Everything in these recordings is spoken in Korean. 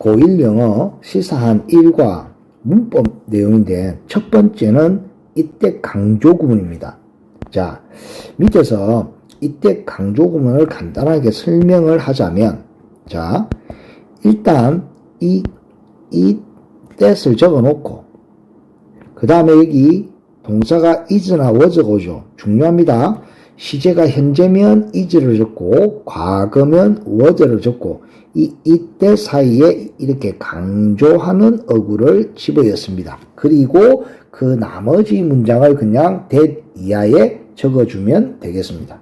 고1 영어 시사한 1과 문법 내용인데 첫 번째는 이때 강조 구문입니다. 자, 밑에서 이때 강조 구문을 간단하게 설명을 하자면 자, 일단 이, 이 that을 적어 놓고 그 다음에 여기 동사가 is나 was가 오죠. 중요합니다. 시제가 현재면 is를 적고 과거면 was를 적고 이 이때 사이에 이렇게 강조하는 어구를 집어였습니다. 그리고 그 나머지 문장을 그냥 that 이하에 적어주면 되겠습니다.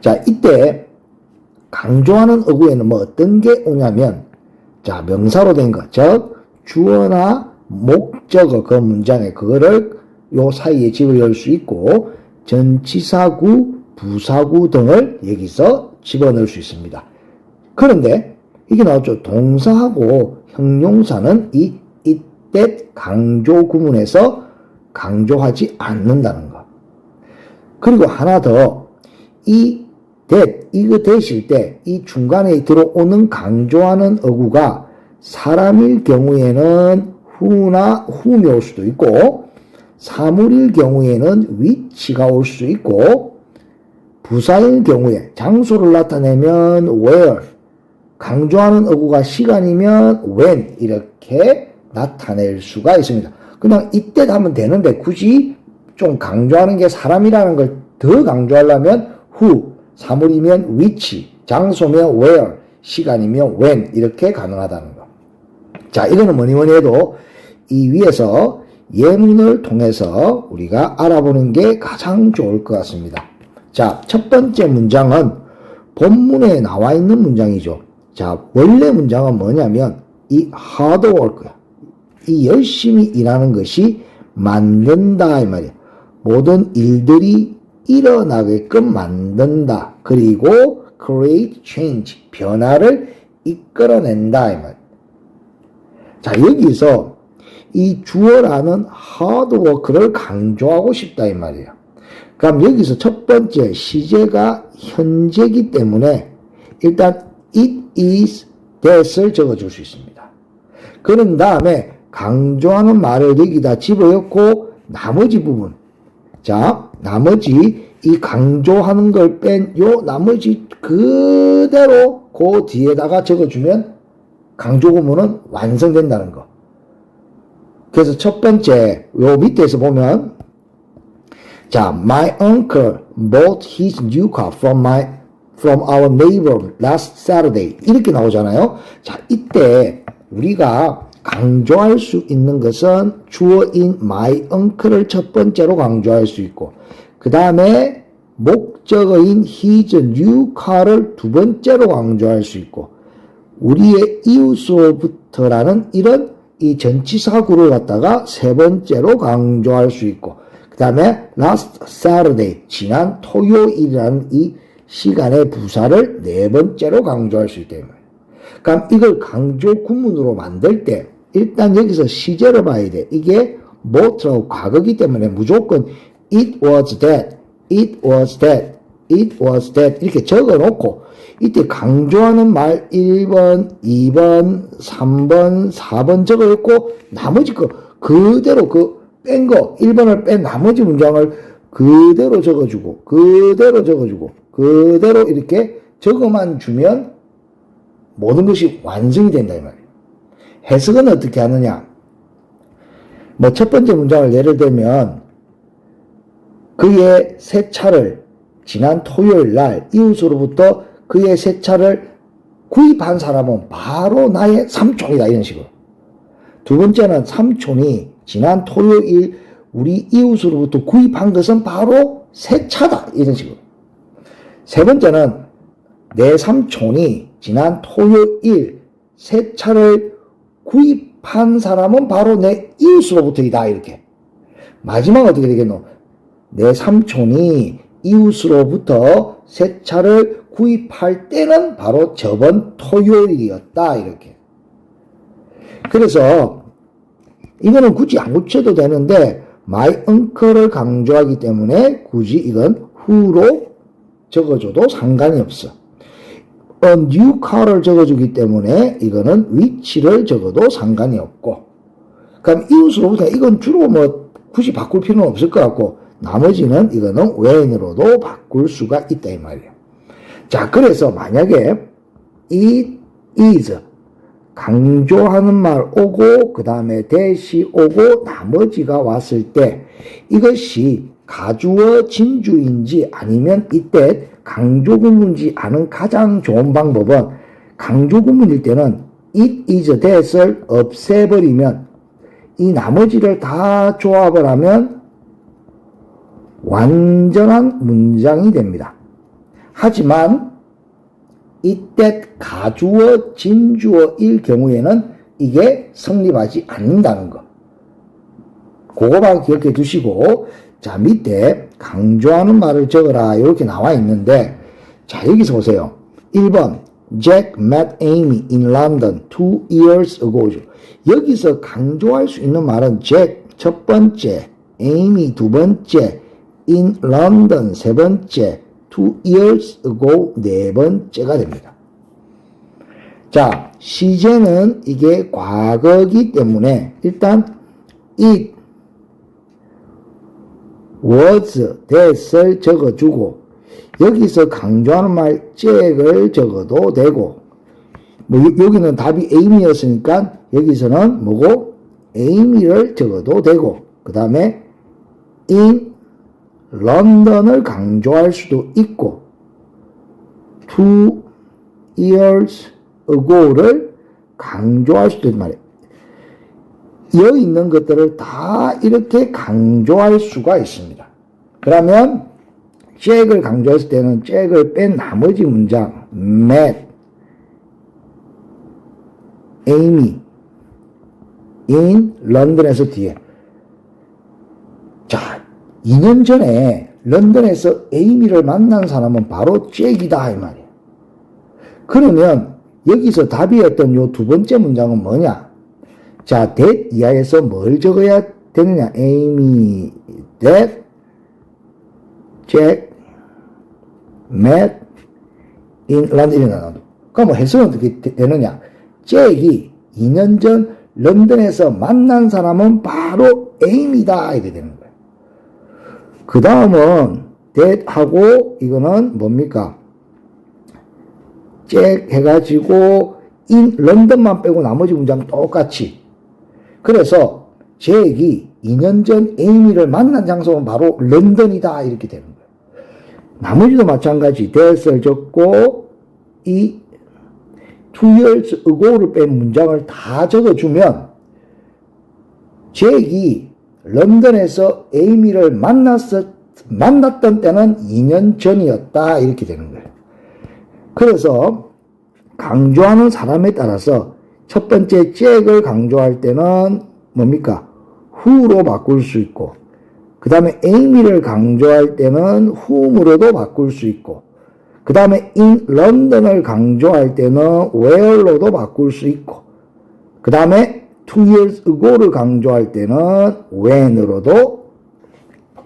자, 이때 강조하는 어구에는 뭐 어떤 게 오냐면 자, 명사로 된 것, 즉 주어나 목적어 그 문장에 그거를 요 사이에 집어넣을 수 있고 전치사구, 부사구 등을 여기서 집어넣을 수 있습니다. 그런데 이게 나왔죠. 동사하고 형용사는 이 이때 강조 구문에서 강조하지 않는다는 것. 그리고 하나 더, 이 that, 이거 되실 때, 이 중간에 들어오는 강조하는 어구가 사람일 경우에는 후나 올 수도 있고, 사물일 경우에는 위치가 올 수 있고, 부사일 경우에 장소를 나타내면 where, 강조하는 어구가 시간이면 when 이렇게 나타낼 수가 있습니다. 그냥 이때 하면 되는데 굳이 좀 강조하는 게 사람이라는 걸 더 강조하려면 who, 사물이면 which, 장소면 where, 시간이면 when 이렇게 가능하다는 거. 자, 이거는 뭐니 뭐니 해도 이 위에서 예문을 통해서 우리가 알아보는 게 가장 좋을 것 같습니다. 자, 첫 번째 문장은 본문에 나와 있는 문장이죠. 자, 원래 문장은 뭐냐면 이 hard work야. 이 열심히 일하는 것이 만든다 이 말이야. 모든 일들이 일어나게끔 만든다. 그리고 create change 변화를 이끌어낸다 이 말. 자 여기서 이 주어라는 work를 강조하고 싶다 이 말이야. 그럼 여기서 첫 번째 시제가 현재기 때문에 일단 it is that을 적어줄 수 있습니다. 그런 다음에 강조하는 말을 여기다 집어넣고 나머지 부분 자 나머지 이 강조하는 걸 뺀 요 나머지 그대로 그 뒤에다가 적어주면 강조 구문은 완성된다는 거. 그래서 첫 번째 요 밑에서 보면 자, my uncle bought his new car from my from our neighbor last Saturday 이렇게 나오잖아요. 자, 이때 우리가 강조할 수 있는 것은 주어인 my uncle을 첫 번째로 강조할 수 있고 그 다음에 목적어인 his new car를 두 번째로 강조할 수 있고 우리의 이웃으로부터라는 이런 이 전치사구를 갖다가 세 번째로 강조할 수 있고 그 다음에 last Saturday 지난 토요일이라는 이 시간의 부사를 네 번째로 강조할 수 있다. 그럼 이걸 강조 구문으로 만들 때 일단 여기서 시제를 봐야 돼. 이게 뭐트라고 과거기 때문에 무조건 it was that, it was that, it was that 이렇게 적어 놓고 이때 강조하는 말 1번, 2번, 3번, 4번 적어 놓고 나머지 거 그대로 그 뺀 거, 1번을 뺀 나머지 문장을 그대로 적어주고, 그대로 적어주고, 그대로 이렇게 적어만 주면 모든 것이 완성이 된다, 이 말이에요. 해석은 어떻게 하느냐? 뭐, 첫 번째 문장을 예를 들면, 그의 새 차를 지난 토요일 날 이웃으로부터 그의 새 차를 구입한 사람은 바로 나의 삼촌이다, 이런 식으로. 두 번째는 삼촌이 지난 토요일 우리 이웃으로부터 구입한 것은 바로 새 차다. 이런 식으로. 세 번째는 내 삼촌이 지난 토요일 새 차를 구입한 사람은 바로 내 이웃으로부터이다. 이렇게. 마지막 어떻게 되겠노? 내 삼촌이 이웃으로부터 새 차를 구입할 때는 바로 저번 토요일이었다. 이렇게. 그래서 이거는 굳이 안 고쳐도 되는데 my uncle을 강조하기 때문에 굳이 이건 who로 적어줘도 상관이 없어. a new car를 적어주기 때문에 이거는 위치를 적어도 상관이 없고 그럼 이웃으로부터 이건 주로 뭐 굳이 바꿀 필요는 없을 것 같고 나머지는 이거는 when으로도 바꿀 수가 있다 이 말이에요. 자 그래서 만약에 it is 강조하는 말 오고 그 다음에 대시 오고 나머지가 왔을 때 이것이 가주어 진주인지 아니면 이때 강조구문인지 아는 가장 좋은 방법은 강조구문일 때는 it is that을 없애버리면 이 나머지를 다 조합을 하면 완전한 문장이 됩니다. 하지만 이때 가주어 진주어일 경우에는 이게 성립하지 않는다는 거. 그거만 기억해 두시고 자 밑에 강조하는 말을 적어라 이렇게 나와 있는데 자 여기서 보세요. 1번 Jack met Amy in London two years ago. 여기서 강조할 수 있는 말은 Jack 첫 번째, Amy 두 번째, in London 세 번째, two years ago 네 번째가 됩니다. 자, 시제는 이게 과거기 때문에 일단 it was that을 적어주고 여기서 강조하는 말 잭을 적어도 되고 뭐 여- 여기는 답이 에이미였으니까 여기서는 뭐고 에이미를 적어도 되고 그 다음에 in 런던을 강조할 수도 있고 two years ago를 강조할 수도 있단 말이에요. 여기 있는 것들을 다 이렇게 강조할 수가 있습니다. 그러면 잭을 강조했을 때는 잭을 뺀 나머지 문장 met Amy in 런던에서 뒤에 자 2년 전에 런던에서 에이미를 만난 사람은 바로 잭이다 이 말이에요. 그러면 여기서 답이었던 요 두 번째 문장은 뭐냐? 자, that 이하에서 뭘 적어야 되느냐? Amy, that, Jack, met in 거. 그럼 뭐 해석은 어떻게 되- 되느냐? 잭이 2년 전 런던에서 만난 사람은 바로 에이미다. 이렇게 되는 거예요. 그 다음은 that 하고 이거는 뭡니까? 잭 해가지고 in 런던만 빼고 나머지 문장 똑같이 그래서 잭이 2년 전 에이미를 만난 장소는 바로 런던이다 이렇게 되는 거예요. 나머지도 마찬가지 that을 적고 이 two years ago를 뺀 문장을 다 적어주면 잭이 런던에서 에이미를 만났었, 만났던 때는 2년 전이었다 이렇게 되는 거예요. 그래서 강조하는 사람에 따라서 첫 번째 잭을 강조할 때는 뭡니까? who로 바꿀 수 있고 그 다음에 에이미를 강조할 때는 whom으로도 바꿀 수 있고 그 다음에 in 런던을 강조할 때는 where로도 바꿀 수 있고 그 다음에 ago를 강조할 때는 when으로도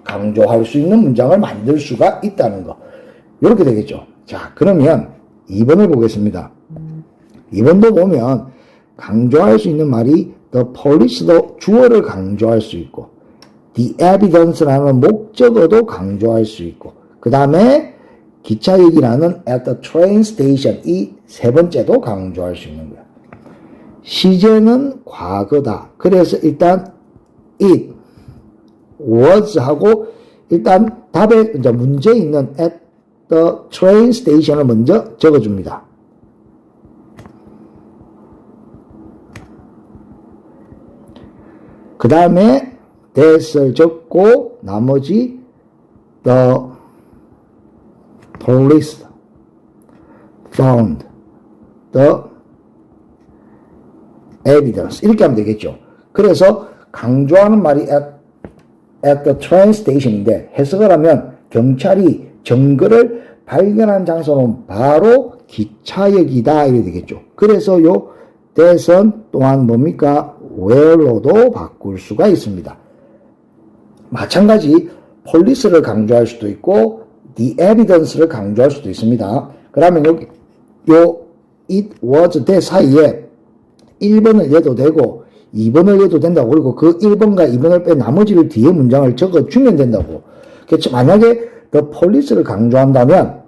강조할 수 있는 문장을 만들 수가 있다는 거. 이렇게 되겠죠. 자, 그러면 2번을 보겠습니다. 2번도 보면 강조할 수 있는 말이 the police도 주어를 강조할 수 있고 the evidence라는 목적어도 강조할 수 있고 그 다음에 기차역이라는 at the train station 이 세 번째도 강조할 수 있는 거야. 시제는 과거다. 그래서 일단 it was 하고 일단 답에 이제 문제 있는 at the train station을 먼저 적어줍니다. 그 다음에 that을 적고 나머지 the police found the evidence 이렇게 하면 되겠죠. 그래서 강조하는 말이 at, at the train station인데 해석을 하면 경찰이 증거를 발견한 장소는 바로 기차역이다 이렇게 되겠죠. 그래서 요 that은 또한 뭡니까? where로도 바꿀 수가 있습니다. 마찬가지 police를 강조할 수도 있고 the evidence를 강조할 수도 있습니다. 그러면 여기 요 it was that 사이에 1번을 내도 되고 2번을 내도 된다고 그리고 그 1번과 2번을 빼 나머지를 뒤에 문장을 적어주면 된다고. 그렇죠? 만약에 the police를 강조한다면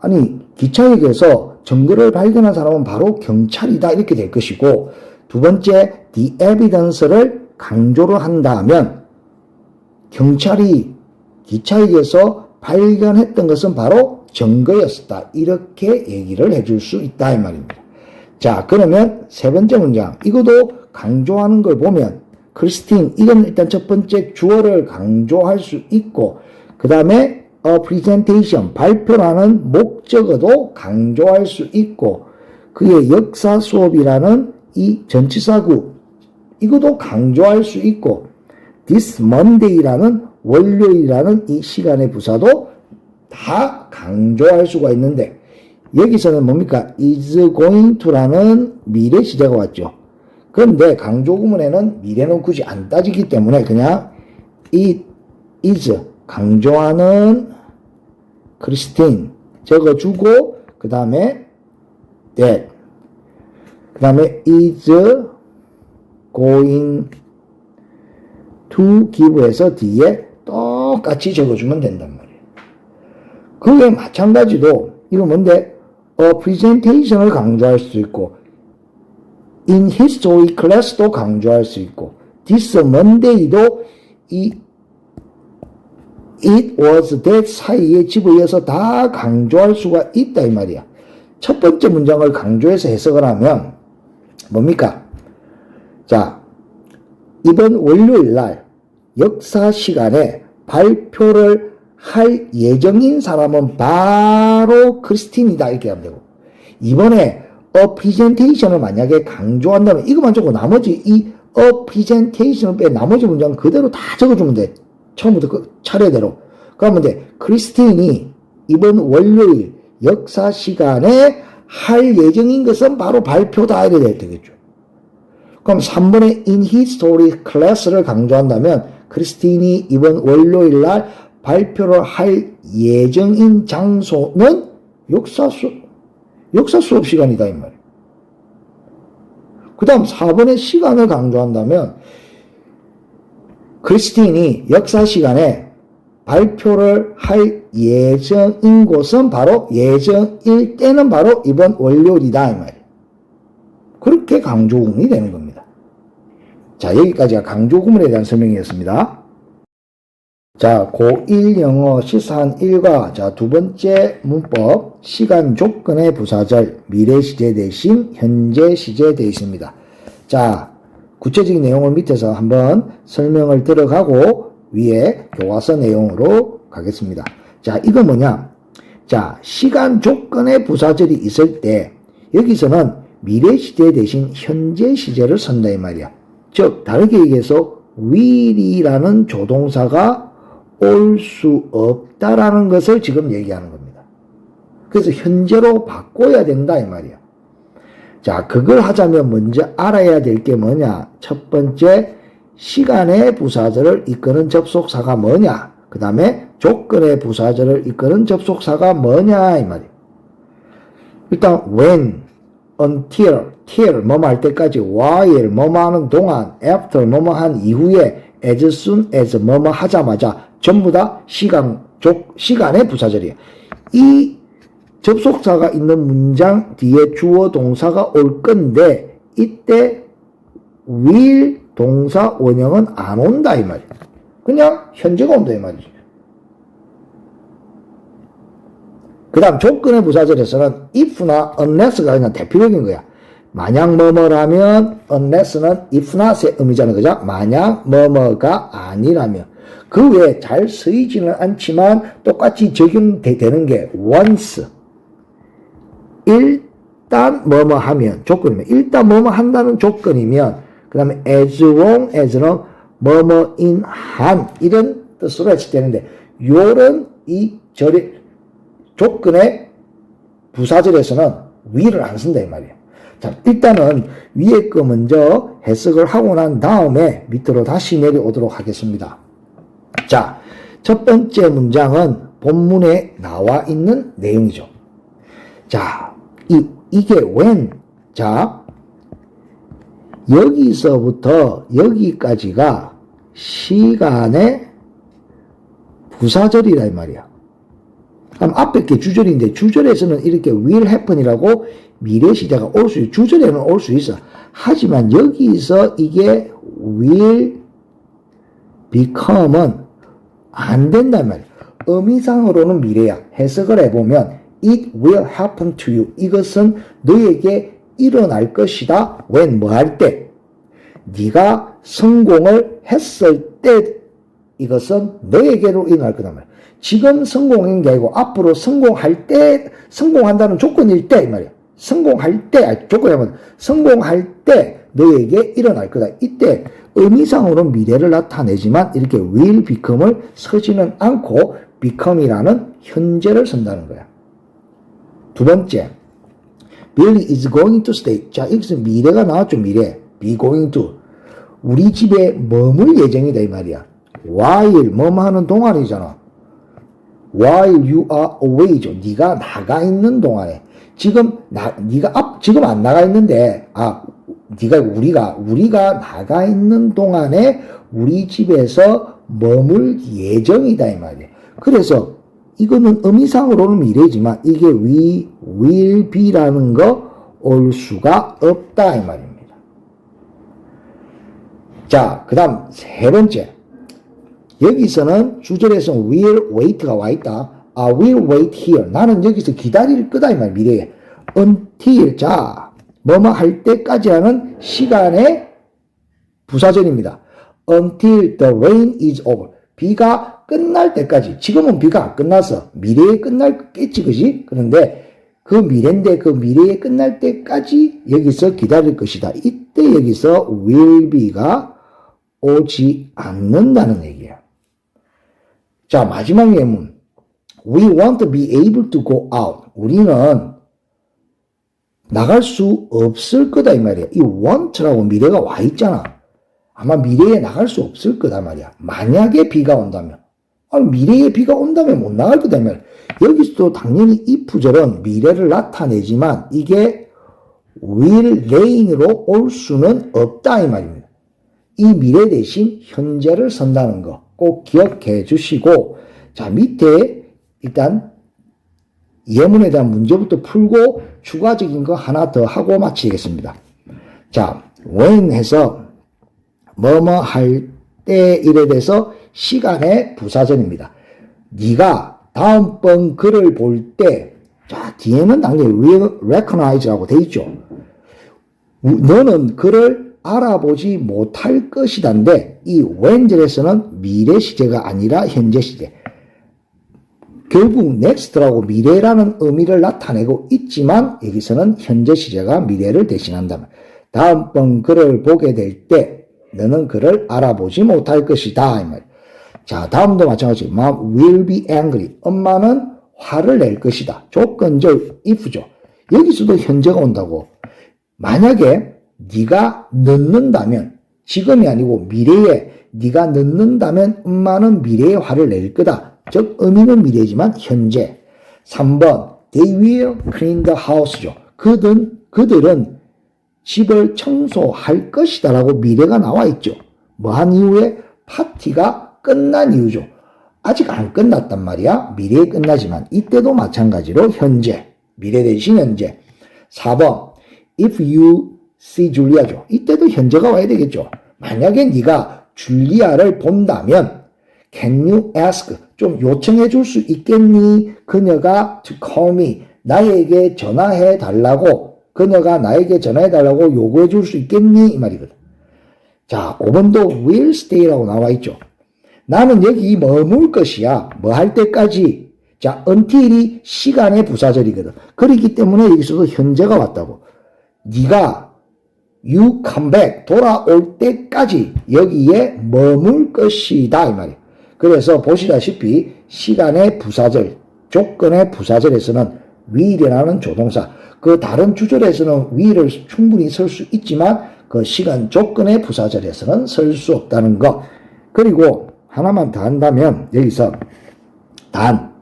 아니 기차역에서 증거를 발견한 사람은 바로 경찰이다. 이렇게 될 것이고 두 번째 the evidence를 강조를 한다면 경찰이 기차역에서 발견했던 것은 바로 증거였었다. 이렇게 얘기를 해줄 수 있다. 이 말입니다. 자 그러면 세 번째 문장. 이것도 강조하는 걸 보면 크리스틴 이건 일단 첫 번째 주어를 강조할 수 있고 그 다음에 a presentation 발표라는 목적어도 강조할 수 있고 그의 역사 수업이라는 이 전치사구 이것도 강조할 수 있고 this Monday라는 월요일이라는 이 시간의 부사도 다 강조할 수가 있는데 여기서는 뭡니까? is going to라는 미래 시제가 왔죠. 그런데 강조 구문에는 미래는 굳이 안 따지기 때문에 그냥 it is 강조하는 크리스틴 적어주고 그 다음에 that 그 다음에 is going to give에서 뒤에 똑같이 적어주면 된단 말이에요. 그게 마찬가지로 이거 뭔데 a presentation을 강조할 수 있고 in history class도 강조할 수 있고 this Monday도 이 it was that 사이에 집어이어서 다 강조할 수가 있다 이 말이야. 첫 번째 문장을 강조해서 해석을 하면 뭡니까? 자, 이번 월요일 날 역사 시간에 발표를 할 예정인 사람은 바로 크리스틴이다. 이렇게 하면 되고. 이번에 a presentation을 만약에 강조한다면 이것만 적고 나머지 이 a presentation을 빼 나머지 문장 그대로 다 적어주면 돼. 처음부터 그 차례대로. 그러면 돼 크리스틴이 이번 월요일 역사 시간에 할 예정인 것은 바로 발표다. 이래 되겠죠. 그럼 3번의 in history class를 강조한다면 크리스틴이 이번 월요일 날 발표를 할 예정인 장소는 역사 수 역사 수업 시간이다 이 말이에요. 그 다음 4번의 시간을 강조한다면 크리스틴이 역사 시간에 발표를 할 예정인 곳은 바로 예정일 때는 바로 이번 월요일이다 이 말이에요. 그렇게 강조구문이 되는 겁니다. 자, 여기까지가 강조구문에 대한 설명이었습니다. 자, 고1 영어 시사한 1과 자, 두 번째 문법 시간 조건의 부사절 미래 시제 대신 현재 시제 되어 있습니다. 자, 구체적인 내용을 밑에서 한번 설명을 들어가고 위에 교과서 내용으로 가겠습니다. 자, 이거 뭐냐? 자, 시간 조건의 부사절이 있을 때 여기서는 미래 시제 대신 현재 시제를 쓴다 이 말이야. 즉 다르게 얘기해서 will이라는 조동사가 올 수 없다라는 것을 지금 얘기하는 겁니다. 그래서 현재로 바꿔야 된다 이 말이야. 자, 그걸 하자면 먼저 알아야 될 게 뭐냐? 첫 번째 시간의 부사절을 이끄는 접속사가 뭐냐? 그 다음에 조건의 부사절을 이끄는 접속사가 뭐냐 이 말이야. 일단 when, until, till 뭐뭐 할 때까지, while 뭐뭐 하는 동안, after 뭐뭐 한 이후에, as soon as 뭐뭐 하자마자 전부 다 시간, 족, 시간의 부사절이에요. 이 접속사가 있는 문장 뒤에 주어 동사가 올 건데 이때 will 동사 원형은 안 온다 이 말이에요. 그냥 현재가 온다 이 말이죠. 그 다음 조건의 부사절에서는 if나 unless가 그냥 대표적인 거야. 만약 뭐뭐라면 unless는 if not의 의미잖아 그죠? 만약 뭐뭐가 아니라면 그 외에 잘 쓰이지는 않지만 똑같이 적용되는 게 once 일단 뭐뭐 하면 조건이면 일단 뭐뭐 한다는 조건이면 그 다음에 as long as는 뭐뭐인 한 이런 뜻으로 해석되는데 요런 이 절의 조건의 부사절에서는 위를 안 쓴다 이 말이에요. 자, 일단은 위에 거 먼저 해석을 하고 난 다음에 밑으로 다시 내려오도록 하겠습니다. 자, 첫 번째 문장은 본문에 나와 있는 내용이죠. 자, 이 이게 when 자 여기서부터 여기까지가 시간의 부사절이라 이 말이야. 그럼 앞에 게 주절인데 주절에서는 이렇게 will happen이라고 미래 시제가 올 수 있어. 주절에는 올 수 있어. 하지만 여기서 이게 will become은 안 된단 말이야. 의미상으로는 미래야. 해석을 해보면 it will happen to you. 이것은 너에게 일어날 것이다. when 뭐 할 때? 네가 성공을 했을 때 이것은 너에게로 일어날 거단 말이야. 지금 성공한 게 아니고 앞으로 성공할 때 성공한다는 조건일 때 이 말이야. 성공할 때 조건이면 성공할 때 너에게 일어날 거다. 이때 의미상으로는 미래를 나타내지만 이렇게 will become을 서지는 않고 become이라는 현재를 쓴다는 거야. 두 번째, Billy is going to stay. 자, 여기서 미래가 나왔죠, 미래. be going to. 우리 집에 머물 예정이다, 이 말이야. While, 뭐뭐 하는 동안이잖아. while you are away죠. 네가 나가 있는 동안에. 지금, 나, 네가 앞, 지금 안 나가 있는데, 아, 네가, 우리가, 우리가 나가 있는 동안에 우리 집에서 머물 예정이다, 이 말이야. 그래서, 이거는 의미상으로는 미래지만 이게 we will be라는 거 올 수가 없다 이 말입니다. 자, 그 다음 세 번째. 여기서는 주절에서는 will wait가 와 있다. I will wait here. 나는 여기서 기다릴 거다 이 말 미래에. until 자, 뭐뭐 할 때까지라는 시간의 부사절입니다. until the rain is over. 비가 끝날 때까지. 지금은 비가 안 끝났어. 미래에 끝날겠지, 그지? 그런데 그 미래인데 그 미래에 끝날 때까지 여기서 기다릴 것이다. 이때 여기서 will be가 오지 않는다는 얘기야. 자, 마지막 예문. We want to be able to go out. 우리는 나갈 수 없을 거다 이 말이야. 이 want라고 미래가 와 있잖아. 아마 미래에 나갈 수 없을 거다 말이야. 만약에 비가 온다면. 아니, 미래에 비가 온다면 못 나갈 거다 말. 여기서도 당연히 이 부절은 미래를 나타내지만 이게 will rain으로 올 수는 없다 이 말입니다. 이 미래 대신 현재를 선다는 거 꼭 기억해 주시고 자 밑에 일단 예문에 대한 문제부터 풀고 추가적인 거 하나 더 하고 마치겠습니다. 자, when 해서 뭐뭐 할때 일에 대해서 시간의 부사전입니다. 네가 다음번 글을 볼 때, 자, 뒤에는 당연히 recognize라고 돼 있죠. 너는 그를 알아보지 못할 것이단데, 이 when절에서는 미래 시제가 아니라 현재 시제. 결국 next라고 미래라는 의미를 나타내고 있지만 여기서는 현재 시제가 미래를 대신한다. 다음번 글을 보게 될 때 너는 그를 알아보지 못할 것이다. 자, 다음도 마찬가지. Mom will be angry. 엄마는 화를 낼 것이다. 조건절 if죠. 여기서도 현재가 온다고. 만약에 네가 늦는다면 지금이 아니고 미래에 네가 늦는다면 엄마는 미래에 화를 낼 거다. 즉 의미는 미래지만 현재. 3번 They will clean the house죠. 그들은 그들은 집을 청소할 것이다 라고 미래가 나와 있죠. 뭐 한 이후에 파티가 끝난 이유죠. 아직 안 끝났단 말이야. 미래에 끝나지만 이때도 마찬가지로 현재. 미래 대신 현재. 4번 If you see Julia죠. 이때도 현재가 와야 되겠죠. 만약에 네가 줄리아를 본다면 Can you ask? 좀 요청해 줄 수 있겠니? 그녀가 to call me. 나에게 전화해 달라고. 그녀가 나에게 전화해 달라고 요구해 줄 수 있겠니? 이 말이거든. 자, 5번도 will stay라고 나와 있죠. 나는 여기 머물 것이야. 뭐 할 때까지. 자, until이 시간의 부사절이거든. 그렇기 때문에 여기서도 현재가 왔다고. 네가 you come back 돌아올 때까지 여기에 머물 것이다 이 말이야. 그래서 보시다시피 시간의 부사절, 조건의 부사절에서는 will이라는 조동사, 그 다른 주절에서는 will을 충분히 쓸 수 있지만 그 시간 조건의 부사절에서는 쓸 수 없다는 것. 그리고 하나만 더 한다면 여기서 단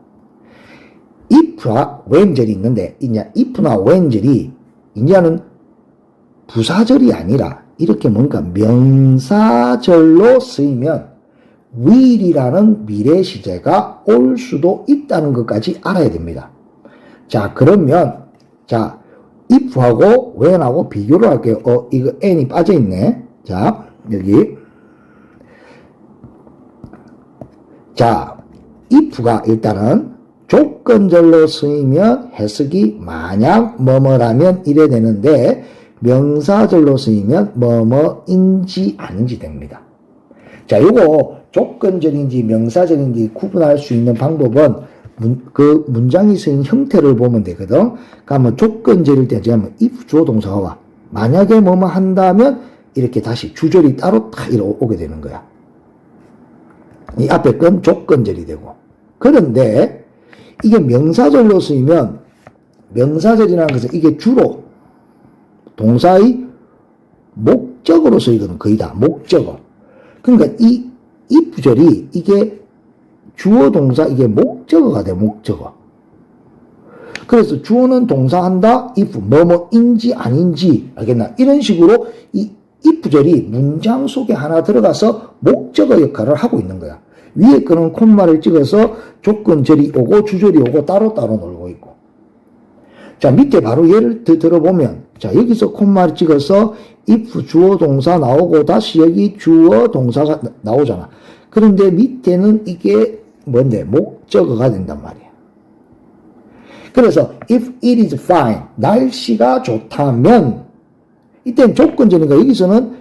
if와 when절이 있는데 이냐 if나 when절이 이제는 부사절이 아니라 이렇게 뭔가 명사절로 쓰이면 will이라는 미래 시제가 올 수도 있다는 것까지 알아야 됩니다. 자, 그러면 자, if하고 when하고 비교를 할게요. 어, 이거 n이 빠져 있네. 자, 여기 자, if가 일단은 조건절로 쓰이면 해석이 만약 뭐뭐라면 이래 되는데 명사절로 쓰이면 뭐뭐인지 아닌지 됩니다. 자, 요거 조건절인지 명사절인지 구분할 수 있는 방법은 문, 그 문장이 쓰인 형태를 보면 되거든. 그러면 조건절일 때 제가 if 주어 동사가 와. 만약에 뭐뭐 한다면 이렇게 다시 주절이 따로 딱 이렇게 되는 거야. 이 앞에 건 조건절이 되고. 그런데 이게 명사절로 쓰이면 명사절이라는 것은 이게 주로 동사의 목적으로 쓰이거든. 거의 다 목적어. 그러니까 이 if절이 이게 주어 동사 이게 목적어가 돼 목적어. 그래서 주어는 동사한다 if 뭐뭐인지 아닌지 알겠나 이런 식으로 이 if절이 문장 속에 하나 들어가서 목적어 역할을 하고 있는 거야. 위에 거는 콤마를 찍어서 조건절이 오고 주절이 오고 따로따로 놀고. 자, 밑에 바로 예를 들- 들어보면, 자, 여기서 콤마를 찍어서 if 주어 동사 나오고 다시 여기 주어 동사가 나- 나오잖아. 그런데 밑에는 이게 뭔데? 목적어가 된단 말이야. 그래서 if it is fine, 날씨가 좋다면 이때는 조건절이니까 여기서는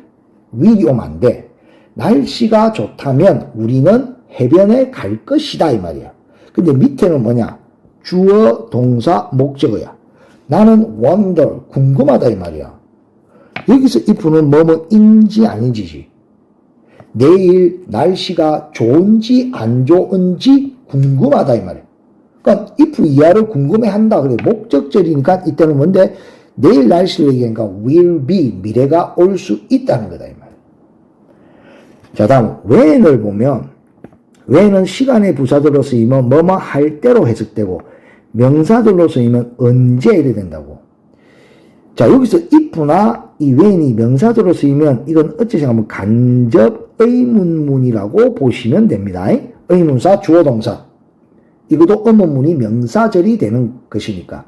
안 돼. 날씨가 좋다면 우리는 해변에 갈 것이다 이 말이야. 근데 밑에는 뭐냐? 주어, 동사, 목적어야. 나는 wonder, 궁금하다 이 말이야. 여기서 if는 뭐뭐 인지 아닌지지. 내일 날씨가 좋은지 안 좋은지 궁금하다 이 말이야. 그러니까 if 이하를 궁금해한다. 그래 목적절이니까 이때는 뭔데 내일 날씨를 얘기하니까 will be 미래가 올 수 있다는 거다 이 말이야. 자 다음 when을 보면 when은 시간의 부사들로 쓰이면 뭐뭐 할 때로 해석되고 명사들로 쓰이면 언제 이래 된다고. 자 여기서 if나 이 when이 명사들로 쓰이면 이건 어찌 생각하면 간접 의문문이라고 보시면 됩니다. 의문사 주어 동사 이것도 의문문이 명사절이 되는 것이니까.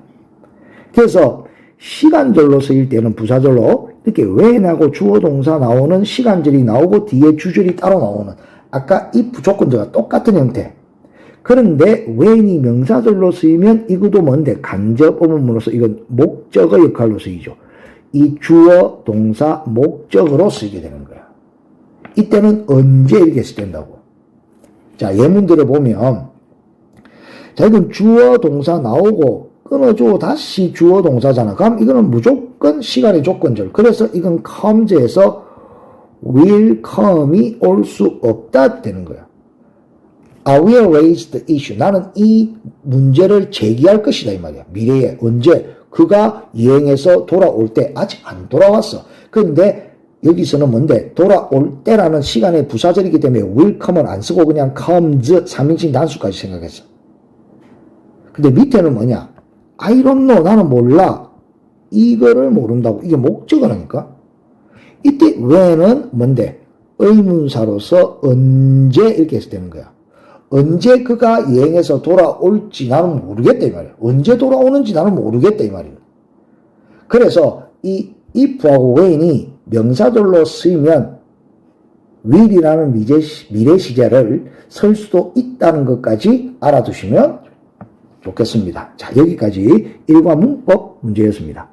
그래서 시간절로 쓰일 때는 부사절로 이렇게 when하고 주어 동사 나오는 시간절이 나오고 뒤에 주절이 따로 나오는 아까 if 조건절과 똑같은 형태. 그런데 when이 명사절로 쓰이면 이것도 뭔데 간접 의문문으로서 이건 목적어 역할로 쓰이죠. 이 주어 동사 목적으로 쓰이게 되는 거야. 이때는 언제 이렇게 쓰된다고. 자 예문들을 보면 자, 이건 주어 동사 나오고 끊어주고 다시 주어 동사잖아. 그럼 이거는 무조건 시간의 조건절. 그래서 이건 come에서 will come이 올 수 없다 되는 거야. I will raise the issue. 나는 이 문제를 제기할 것이다 이 말이야. 미래에 언제 그가 여행에서 돌아올 때 아직 안 돌아왔어. 근데 여기서는 뭔데 돌아올 때라는 시간의 부사절이기 때문에 will come을 안 쓰고 그냥 comes 3인칭 단수까지 생각했어. 근데 밑에는 뭐냐? I don't know. 나는 몰라. 이거를 모른다고. 이게 목적어라니까. 이때 when은 뭔데? 의문사로서 언제 이렇게 해서 되는 거야. 언제 그가 여행에서 돌아올지 나는 모르겠다 이 말이야. 언제 돌아오는지 나는 모르겠다 이 말이야. 그래서 이 if하고 when이 명사절로 쓰이면 will이라는 미래, 미래 시제를 쓸 수도 있다는 것까지 알아두시면 좋겠습니다. 자, 여기까지 일과 문법 문제였습니다.